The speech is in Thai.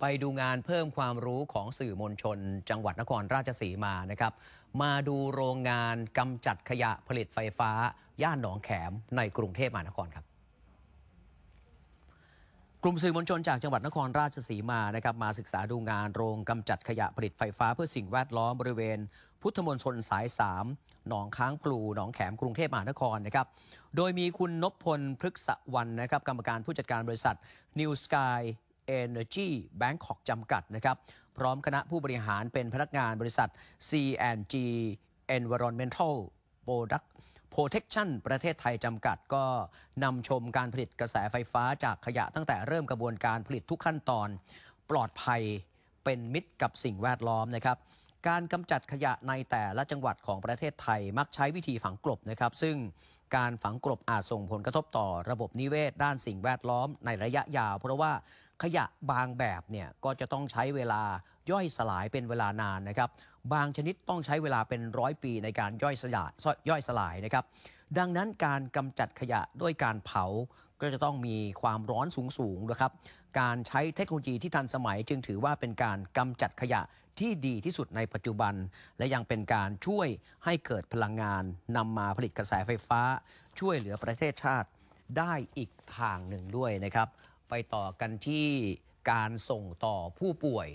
ไปดูงานเพิ่มความรู้ของสื่อมวลชน จังหวัดนครราชสีมานะครับ มาดูโรงงานกำจัดขยะผลิตไฟฟ้า ย่านหนองแขมในกรุงเทพมหานครครับ กลุ่มสื่อมวลชนจากจังหวัดนครราชสีมานะครับ มาศึกษาดูงานโรงกำจัดขยะผลิตไฟฟ้าเพื่อสิ่งแวดล้อมบริเวณ พุทธมณฑลสาย 3 หนองค้างปลูหนองแขมกรุงเทพมหานครนะครับ โดยมีคุณนพพลพฤกษวรรณนะครับกรรมการผู้จัดการบริษัท New Sky Energy Bangkok จำกัดนะครับพร้อมคณะผู้บริหารเป็นพนักงานบริษัท C&G Environmental Product Protection ประเทศไทยจำกัดก็นำชมการผลิตกระแสไฟฟ้าจากขยะตั้งแต่เริ่มกระบวนการผลิตทุกขั้นตอนปลอดภัยเป็นมิตรกับสิ่งแวดล้อมนะครับ การกำจัดขยะในแต่ละจังหวัดของประเทศไทยมักใช้วิธีฝังกลบนะครับ ซึ่งการฝังกลบอาจส่งผลกระทบต่อระบบนิเวศ ด้านสิ่งแวดล้อมในระยะยาว เพราะว่า ขยะบางแบบเนี่ยก็จะต้องใช้เวลาย่อยสลายเป็นเวลานานนะครับ บางชนิดต้องใช้เวลาเป็นร้อยปีในการย่อยสลายย่อยสลายนะครับ ดังนั้นการกำจัดขยะด้วยการเผาก็จะต้องมีความร้อนสูงๆนะครับ การใช้เทคโนโลยีที่ทันสมัยจึงถือว่าเป็นการกำจัดขยะที่ดีที่สุดในปัจจุบัน และยังเป็นการช่วยให้เกิดพลังงานนำมาผลิตกระแสไฟฟ้า ช่วยเหลือประเทศชาติได้อีกทางหนึ่งด้วยนะครับ ไปต่อกันที่การส่งต่อผู้ป่วย